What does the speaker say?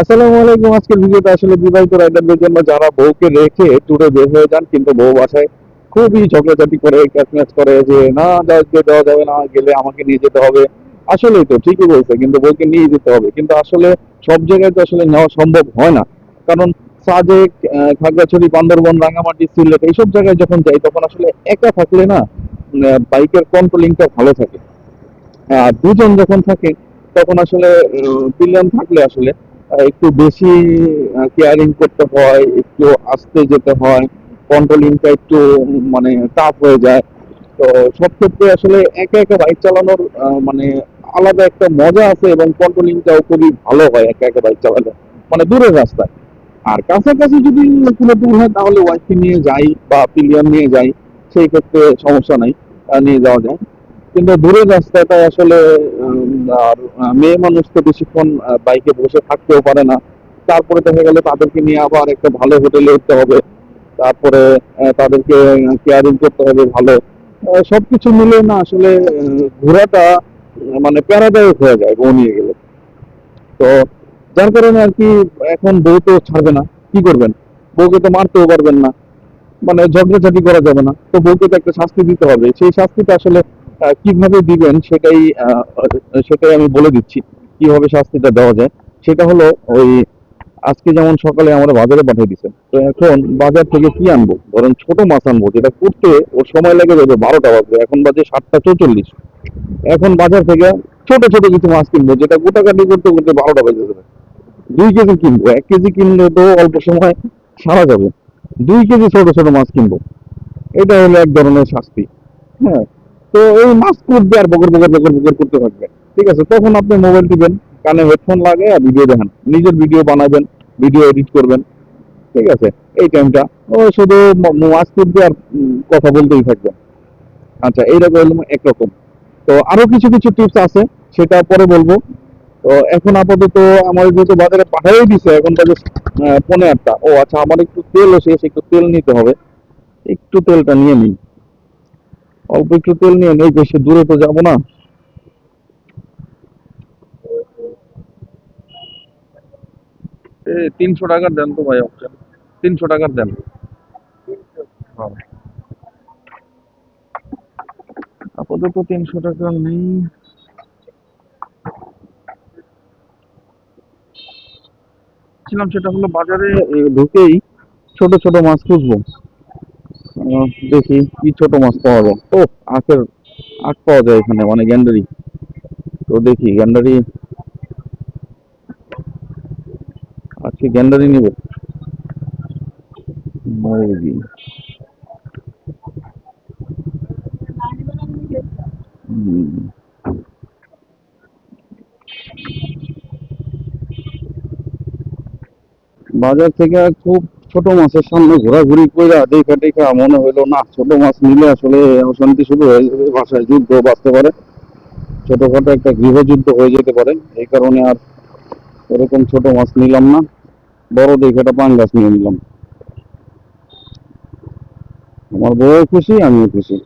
আসসালামু আলাইকুম, আজকের ভিডিওটা আসলে বিবাহিত রাইডারদের জন্য যারা বউকে রেখে ট্যুরে বের হয়ে যান, কিন্তু বউ বাসায় খুবই ঝগড়াঝাটি করে ক্যাচম্যাচ করে যে, না আজকে দেওয়া যাবে না, গেলে আমাকে নিয়ে যেতে হবে। আসলেই তো, ঠিকই বলছে, কিন্তু বউকে নিয়ে যেতে হবে। কিন্তু আসলে সব জায়গায় তো আসলে নেওয়া সম্ভব হয় না। কারণ সাজেক খাগড়াছড়ি, বান্দরবন, রাঙামাটি, সিলেট, এইসব জায়গায় যখন যাই, তখন আসলে একা থাকলে না বাইকের কন্ট্রোলিংটা ভালো থাকে। আর দুজন যখন থাকে, তখন আসলে পিলিয়ন থাকলে আসলে একটু বেশি কেয়ারিং করতে হয়, একটু আস্তে যেতে হয় কন্ট্রোলিংটা একটু মানে টাফ হয়ে যায়। তো সব ক্ষেত্রে আসলে একে একা বাইক চালানোর মানে আলাদা একটা মজা আছে এবং কন্ট্রোলিংটাও খুবই ভালো হয় একা একা বাইক চালালে। মানে দূরের রাস্তায়। আর কাছাকাছি যদি কোনো দূর হয়, তাহলে ওয়াইফকে নিয়ে যাই বা পিলিয়ন নিয়ে যাই, সেই ক্ষেত্রে সমস্যা নাই নিয়ে যাওয়া যায়। কিন্তু দূরের রাস্তাটা আসলে আর মেয়ে মানুষ তো বেশিক্ষণ বাইকে বসে থাকতেও পারে না। তারপরে দেখা গেল তাদেরকে নিয়ে আবার একটা ভালো হোটেলে উঠতে হবে। তারপরে তাদেরকে কেয়ারিং করতে হবে ভালো। সবকিছু মিলে না আসলে ঘোরাটা মানে প্যারাদায়ক হয়ে যায়, বউ নিয়ে গেলে। তো যার কারণে আর কি এখন বউ তো ছাড়বে না। কি করবেন? বউকে তো মারতেও পারবেন না। মানে ঝগড়াঝাটি করা যাবে না। তো বউকে তো একটা শাস্তি দিতে হবে। সেই শাস্তিটা আসলে কীভাবে দিবেন সেটাই সেটাই আমি বলে দিচ্ছি, কীভাবে শাস্তিটা দেওয়া যায়। সেটা হলো ওই, আজকে যেমন সকালে আমরা বাজারে পাঠিয়ে দিছে তো এখন বাজার থেকে কি আনব? ধরেন ছোট মাছ আনব, যেটা করতে ওর সময় লেগে যাবে বারোটা বাজবে, এখন বাজে সাতটা চৌচল্লিশ। এখন বাজার থেকে ছোট ছোট কিছু মাছ কিনবো, যেটা গোটাকাটি করতে করতে বারোটা বেজে যাবে। দুই কেজি কিনবো, এক কেজি কিনলে তো অল্প সময় সারা যাবে। দুই কেজি ছোট ছোট মাছ কিনবো। এটা হলো এক ধরনের শাস্তি হ্যাঁ। তো এই মাছ করবে আর বকর বকর বকর বকর করতে থাকবে। ঠিক আছে? তখন আপনি মোবাইল দিবেন কানে হেডফোন লাগে আর ভিডিও দেখেন। নিজের ভিডিও বানাবেন ভিডিও এডিট করবেন। ঠিক আছে? এই টাইমটা ও শুধু ম- মাছ করবে আর কথা বলতেই থাকবে। আচ্ছা এইরকম একরকম তো আরও কিছু কিছু টিপস আছে সেটা পরে বলব। তো এখন আপাতত আমার যেহেতু বাজারে পাঠাই দিছে এখন বাজে আহ, পৌনে আটটা। ও আচ্ছা আমার একটু তেলও শেষ একটু তেল নিতে হবে। একটু তেলটা নিয়ে নিই। অল্প একটু তেল নিয়ে নেই, বেশি দূরে তো যাব না। তিনশো টাকার দেন তো ভাই অপশন তিনশো টাকার দেন। আপাতত তিনশো টাকা নেই। সেটা হলো বাজারে ঢুকেই ছোট ছোট মাছ খুঁজবো। দেখি, কি ছোট মাছ পাওয়া যায়? ও আখের আখ পাওয়া যায় এখানে মানে গ্যান্ডারি তো দেখি গ্যান্ডারি আজকে গ্যান্ডারি নিব। মুরগি। হুম। বাজার থেকে খুব ছোট মাছের সামনে ঘোরাঘুরি কইরা দেখা দেখা মনে হইল, না, ছোট মাছ নিলে আসলে অশান্তি শুরু হয়ে যাবে, বাসায় যুদ্ধ বাঁচতে পারে। ছোটখাটো একটা গৃহযুদ্ধ হয়ে যেতে পারে। এই কারণে আর এরকম ছোট মাছ নিলাম না। বড় দেখাটা পাঙ্গাস নিয়ে নিলাম। আমার বউও খুশি, আমিও খুশি।